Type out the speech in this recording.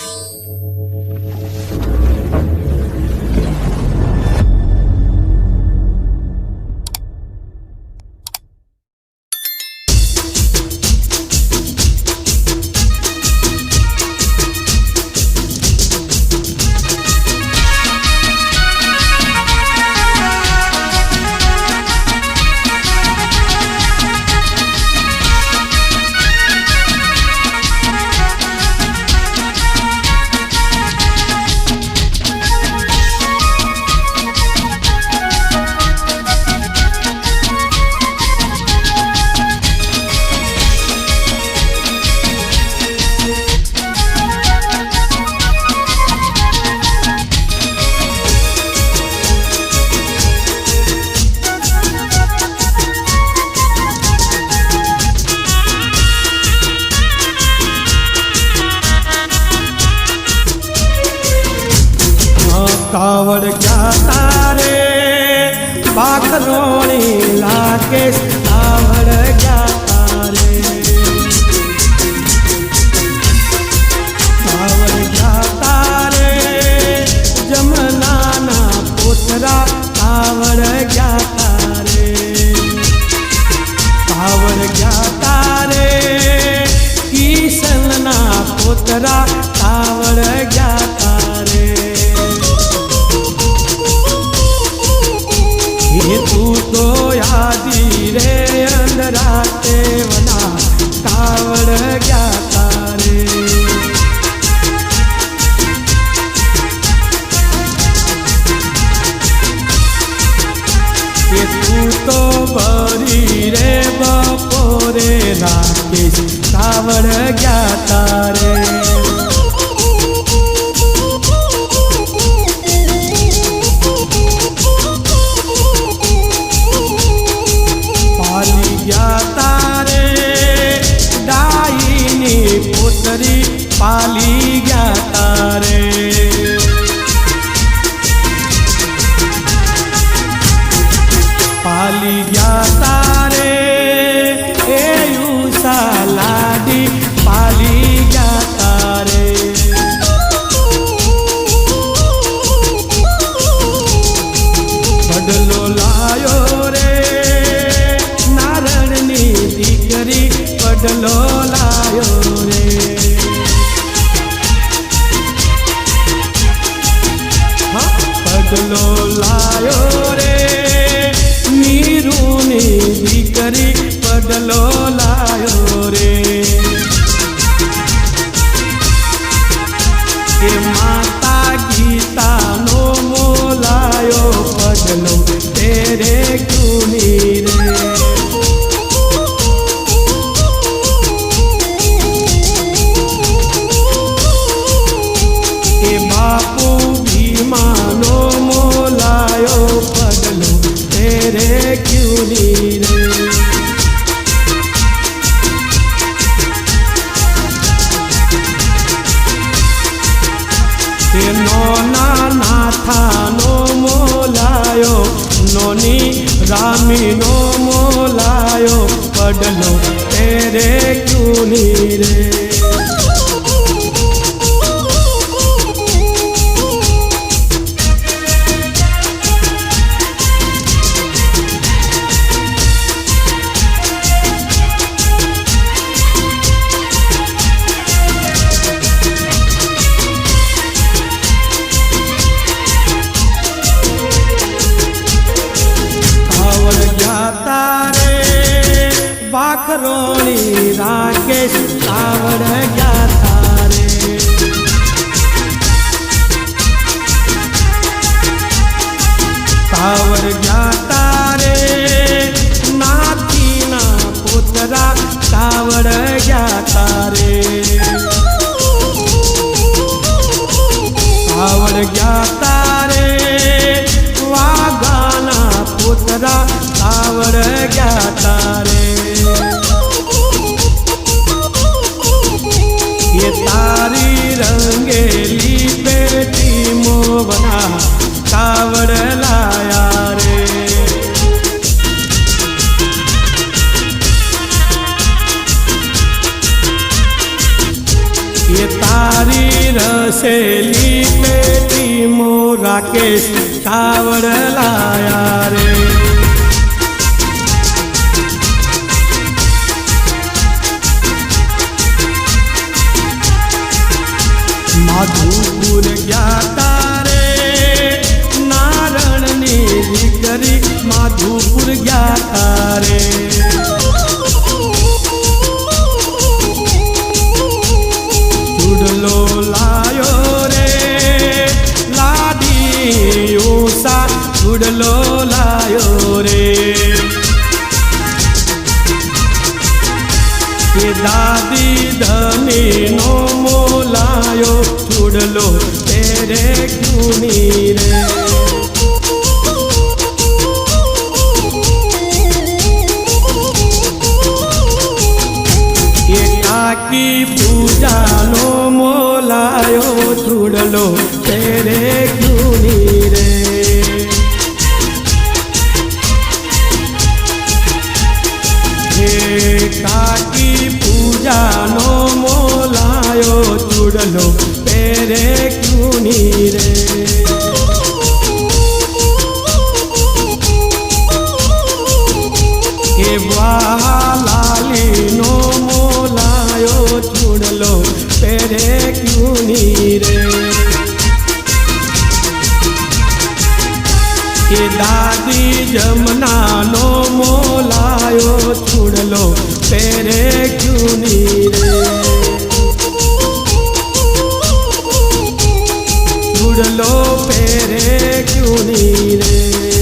ます。તારે પાખરોણી લાગે કાવડ ક્યાં તારે. કાવડ ગયા તારે. લાયો રે મીરુની દીકરી બદલો લાયો તે નોના નાથાનો મોલાયો નોની રામીનો મોલાયો પડલો તેરે ક્યુની રે राकेश केस सावर गया था रे सावर गया था रे नाती ना पोतरा सावर गया था रे सावर गया था रे પેટી મોવના કાવડ લાયા રે એ તારી રસેલી પેટી મો રાકેશ કાવડ લાયા રે માધુપુર ગયા દીકરી માધુપુર ગયા તારે ચૂડલો લાયો રે લાડી ઉષા ચૂડલો લાયો રે કે દાદી ધની નો મોલાયો ચૂડલો તેરે ક્યુની રે ચૂડલો તેરે ક્યુની રે કાકી પૂજાનો મોલાયો ચૂડલો તેરે ક્યુની રે કે દાદી જમનાનો મોલાયો છોડલો પેરે ક્યુની રે? છોડલો પેરે ક્યુની રે?